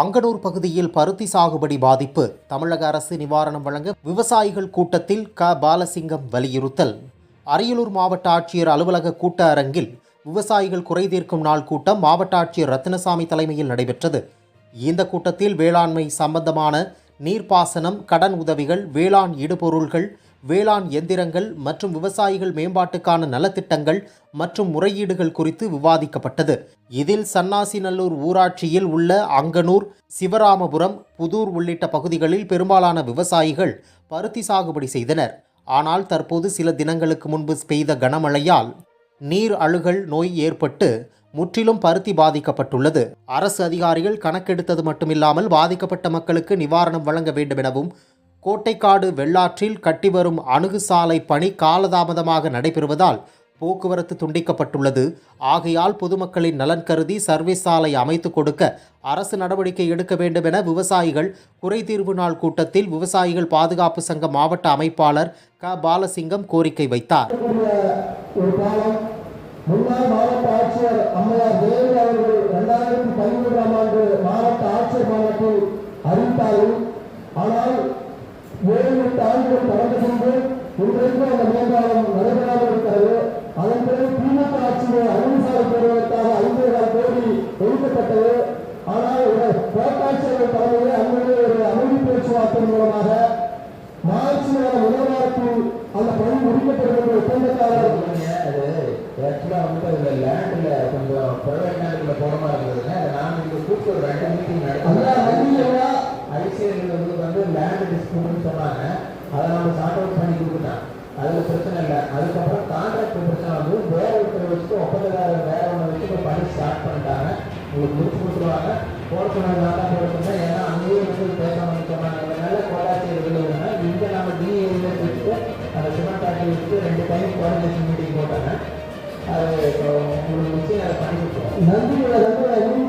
அங்கனூர் பகுதியில் பருத்தி சாகுபடி பாதிப்பு. தமிழக அரசு நிவாரணம் வழங்க விவசாயிகள் கூட்டத்தில் க. பாலசிங்கம் வலியுறுத்தல். அரியலூர் மாவட்ட ஆட்சியர் அலுவலக கூட்ட அரங்கில் விவசாயிகள் குறை தீர்க்கும் நாள் கூட்டம் மாவட்ட ஆட்சியர் ரத்தினசாமி தலைமையில் நடைபெற்றது. இந்த கூட்டத்தில் வேளாண்மை சம்பந்தமான நீர்ப்பாசனம் கடன் உதவிகள் வேளாண் இடுபொருள்கள் வேளாண் எந்திரங்கள் மற்றும் விவசாயிகள் மேம்பாட்டுக்கான நலத்திட்டங்கள் மற்றும் முறையீடுகள் குறித்து விவாதிக்கப்பட்டது. இதில் சன்னாசிநல்லூர் ஊராட்சியில் உள்ள அங்கனூர் சிவராமபுரம் புதூர் உள்ளிட்ட பகுதிகளில் பெரும்பாலான விவசாயிகள் பருத்தி சாகுபடி செய்தனர். ஆனால் தற்போது சில தினங்களுக்கு முன்பு பெய்த கனமழையால் நீர் அழுகல் நோய் ஏற்பட்டு முற்றிலும் பருத்தி பாதிக்கப்பட்டுள்ளது. அரசு அதிகாரிகள் கணக்கெடுத்தது மட்டுமில்லாமல் பாதிக்கப்பட்ட மக்களுக்கு நிவாரணம் வழங்க வேண்டும் எனவும் கோட்டைக்காடு வெள்ளாற்றில் கட்டிவரும் அணுகுசாலை பணி காலதாமதமாக நடைபெறுவதால் போக்குவரத்து துண்டிக்கப்பட்டுள்ளது. ஆகையால் பொதுமக்களின் நலன் கருதி சர்வீஸ் சாலை அமைத்து கொடுக்க அரசு நடவடிக்கை எடுக்க வேண்டும் என விவசாயிகள் குறைதீர்வு நாள் கூட்டத்தில் விவசாயிகள் பாதுகாப்பு சங்க மாவட்ட அமைப்பாளர் க. பாலசிங்கம் கோரிக்கை வைத்தார். ஆனால் ஏழு எட்டு ஆண்டுகள் கடந்து சென்று இன்றைக்கும் அந்த மேம்பாலம் நடைபெறாமல் இருக்கிறது அதன் பிறகு திமுக ஆட்சியை அறிவுசாலை பெறுவதற்காக ஐம்பது கோடி ஒதுக்கப்பட்டது. ஆனால் கோட்டாட்சியர்கள் தலைமையில் அங்கே ஒரு அமைதி பேச்சுவார்த்தை மூலமாக மார்ச் மாதம் முதல் வாரத்தில் அந்த பணி முடிக்கப்படுகிற ஒப்பந்தக்காரர் ஆக்சுவலாக வந்து அதில் லேண்டில் கொஞ்சம் ப்ரைவேட் லேண்டில் போட மாதிரி இருந்ததுன்னா நான் இங்கே கூப்பிட்டு ஒரு ரெண்டு மீட்டிங் நடத்தி லேண்ட் டிஸ்பியூட்னு சொன்னாங்க. அதை நம்ம சார்ட் அவுட் பண்ணி கொடுத்துட்டேன் அதில் பிரச்சனை இல்லை. அதுக்கப்புறம் கான்ட்ராக்ட் பிரச்சனை வந்து வேற ஒருத்தரை வச்சுட்டு ஒப்பந்தக்காரர் வேற ஒன்று வச்சு இப்போ பண்ணி ஸ்டார்ட் பண்ணிட்டாங்க. உங்களுக்கு முடிச்சு கொடுத்துருவாங்க. போட சொன்னது தான் போட சொன்னேன். ஏன்னா அங்கேயே வந்து பேசணும்னு சொன்னாங்க அதனால கோடாச்சி வெளியிடுங்க இங்கே நம்ம டிஏல வச்சுட்டு அந்த சிமெண்ட் ஆட்டி வச்சுட்டு ரெண்டு டைம் கோஆர்டினேஷன் மீட்டிங் போட்டாங்க. அது உங்களுக்கு வச்சு அதை பண்ணி கொடுத்துருவோம். நன்றி நன்றி